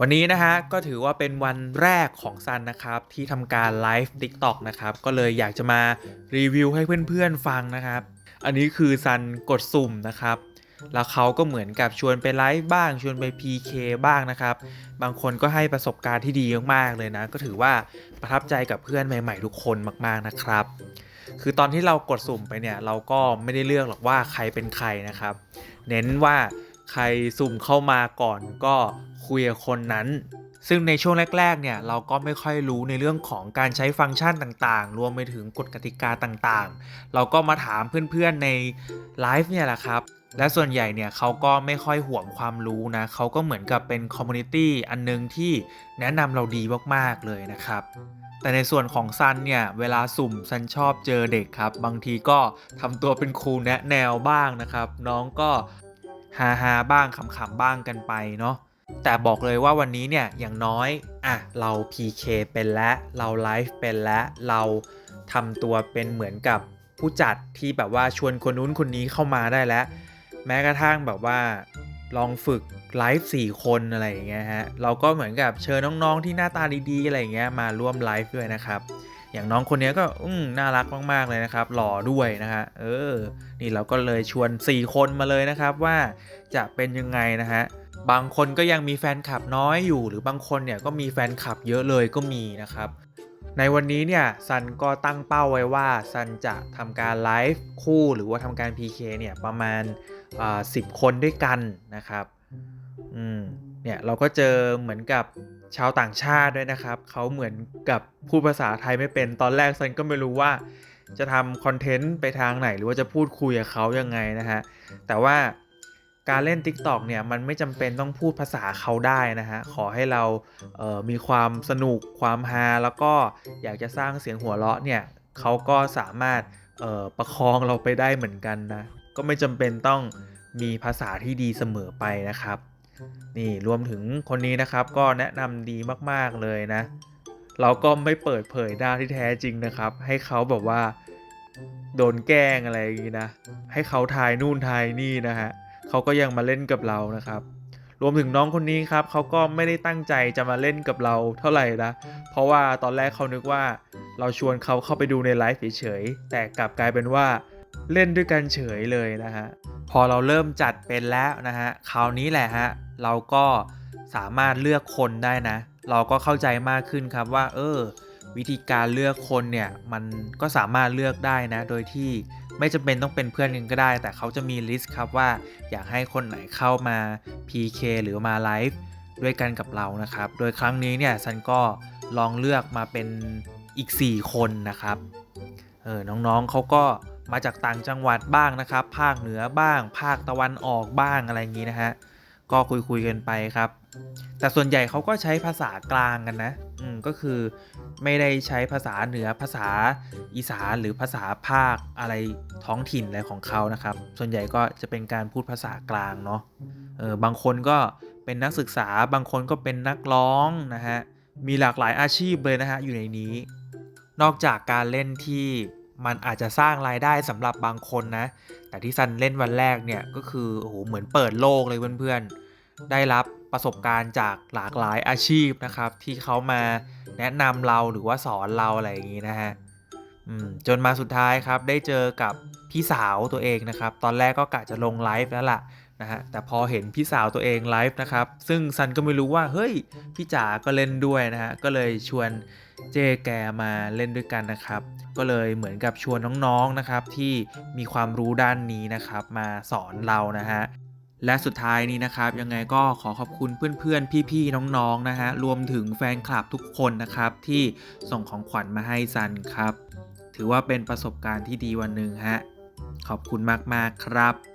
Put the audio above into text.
วันนี้นะฮะก็ถือว่าเป็นวันแรกของซันนะครับ ที่ทำการไลฟ์ TikTok นะครับ ก็เลยอยากจะมารีวิวให้เพื่อนๆฟังนะครับ อันนี้คือซันกดสุ่มนะครับ แล้วเขาก็เหมือนกับชวนไปไลฟ์บ้างชวนไป PK บ้างนะครับ บางคนก็ให้ประสบการณ์ที่ดีมากๆเลยนะ ก็ถือว่าประทับใจกับเพื่อนใหม่ ๆ ทุกคนมากๆนะครับคือตอนที่เรากดสุ่มไปเนี่ยเราก็ไม่ได้เลือกหรอกว่าใครเป็นใครนะครับ เน้นว่า ใครสุ่มเข้ามาก่อนก็คุยกับคนนั้น ซึ่งในช่วงแรกๆเนี่ยเราก็ไม่ค่อยรู้ในเรื่องของการใช้ฟังก์ชันต่างๆ รวมไปถึงกฎกติกาต่างๆ เราก็มาถามเพื่อนๆในไลฟ์เนี่ยแหละครับและส่วนใหญ่เนี่ยเขาก็ไม่ค่อยห่วงความรู้นะเขาก็เหมือนกับเป็นคอมมูนิตี้อันนึงที่แนะนำเราดีมากๆเลยนะครับ แต่ในส่วนของซันเนี่ย เวลาสุ่มซันชอบเจอเด็กครับ บางทีก็ทำตัวเป็นครูแนะแนวบ้างนะครับ น้องก็ ฮาฮาๆบ้างขำๆบ้างกันไปเนาะแต่บอกเลยว่าวันนี้เนี่ยอย่างน้อยอะเรา PK เป็นแล้วเราไลฟ์เป็นแล้วเราทำตัวเป็นเหมือนกับผู้จัดที่แบบว่าชวนคนนู้นคนนี้เข้ามาได้แล้ว แม้กระทั่งแบบว่าลองฝึกไลฟ์สี่คนอะไรอย่างเงี้ยฮะเราก็เหมือนกับเชิญน้องๆที่หน้าตาดีๆอะไรอย่างเงี้ยมาร่วมไลฟ์ด้วยนะครับ อย่างน้องคนนี้ก็อืน่ารักมากๆเลยนะครับ หล่อด้วยนะฮะ เออ นี่เราก็เลยชวน 4 คนมาเลยนะครับว่าจะเป็นยังไงนะฮะ บางคนก็ยังมีแฟนคลับน้อยอยู่ หรือบางคนเนี่ยก็มีแฟนคลับเยอะเลยก็มีนะครับ ในวันนี้เนี่ยซันก็ตั้งเป้าไว้ว่าซันจะทำการไลฟ์คู่หรือว่าทำการ PK เนี่ยประมาณอ่า10คนด้วยกันนะครับ อืม เนี่ยเราก็เจอเหมือนกับ ชาวต่างชาติด้วยนะครับ เขาเหมือนกับพูดภาษาไทยไม่เป็นตอนแรกซันก็ไม่รู้ว่าจะทำคอนเทนต์ไปทางไหนหรือว่าจะพูดคุยกับเขายังไงนะฮะ แต่ว่าการเล่น TikTok เนี่ยมันไม่จำเป็นต้องพูดภาษาเขาได้นะฮะ ขอให้เราเมีความสนุกความฮาแล้วก็อยากจะสร้างเสียงหัวเราะเนี่ยเขาก็สามารถประคองเราไปได้เหมือนกันนะ ก็ไม่จำเป็นต้องมีภาษาที่ดีเสมอไปนะครับ นี่รวมถึงคนนี้นะครับก็แนะนำดีมากๆเลยนะ เราก็ไม่เปิดเผยหน้าที่แท้จริงนะครับ ให้เขาแบบว่าโดนแกล้งอะไรอย่างนี้นะ ให้เขาทายนู่นทายนี่นะฮะเขาก็ยังมาเล่นกับเรานะครับ รวมถึงน้องคนนี้ครับเขาก็ไม่ได้ตั้งใจจะมาเล่นกับเราเท่าไหร่นะ เพราะว่าตอนแรกเขานึกว่าเราชวนเขาเข้าไปดูในไลฟ์เฉยๆแต่กลับกลายเป็นว่าเล่นด้วยกันเฉยเลยนะฮะ พอเราเริ่มจัดเป็นแล้วนะฮะคราวนี้แหละฮะเราก็สามารถเลือกคนได้นะ เราก็เข้าใจมากขึ้นครับว่า เออ วิธีการเลือกคนเนี่ยมันก็สามารถเลือกได้นะ โดยที่ไม่จำเป็นต้องเป็นเพื่อนกันก็ได้ แต่เขาจะมีลิสต์ครับว่าอยากให้คนไหนเข้ามา PK หรือมาไลฟ์ด้วยกันกับเรานะครับ โดยครั้งนี้เนี่ยซันก็ลองเลือกมาเป็นอีก 4 คนนะครับเออน้องๆเขาก็ มาจากต่างจังหวัดบ้างนะครับ ภาคเหนือบ้าง ภาคตะวันออกบ้างอะไรอย่างนี้นะฮะก็คุยคุยกันไปครับ แต่ส่วนใหญ่เขาก็ใช้ภาษากลางกันนะ อืมก็คือไม่ได้ใช้ภาษาเหนือภาษาอีสานหรือภาษาภาคอะไรท้องถิ่นอะไรของเขานะครับ ส่วนใหญ่ก็จะเป็นการพูดภาษากลางเนาะเออบางคนก็เป็นนักศึกษาบางคนก็เป็นนักร้องนะฮะมีหลากหลายอาชีพเลยนะฮะอยู่ในนี้ นอกจากการเล่นที่ มันอาจจะสร้างรายได้สำหรับบางคนนะ แต่ที่ซันเล่นวันแรกเนี่ยก็คือโอ้โหเหมือนเปิดโลกเลยเพื่อนๆ ได้รับประสบการณ์จากหลากหลายอาชีพนะครับ ที่เขามาแนะนำเราหรือว่าสอนเราอะไรอย่างนี้นะฮะจนมาสุดท้ายครับได้เจอกับพี่สาวตัวเองนะครับ ตอนแรกก็กะจะลงไลฟ์แล้วล่ะ นะฮะแต่พอเห็นพี่สาวตัวเองไลฟ์นะครับ ซึ่งซันก็ไม่รู้ว่าเฮ้ยพี่จ๋าก็เล่นด้วยนะฮะก็เลยชวนเจแกมาเล่นด้วยกันนะครับ ก็เลยเหมือนกับชวนน้องๆนะครับที่มีความรู้ด้านนี้นะครับมาสอนเรานะฮะและสุดท้ายนี้นะครับ ยังไงก็ขอขอบคุณเพื่อนๆ พี่ๆ น้องๆ นะฮะ รวมถึงแฟนคลับทุกคนนะครับ ที่ส่งของขวัญมาให้ซันครับ ถือว่าเป็นประสบการณ์ที่ดีวันหนึ่งฮะ ขอบคุณมากๆครับ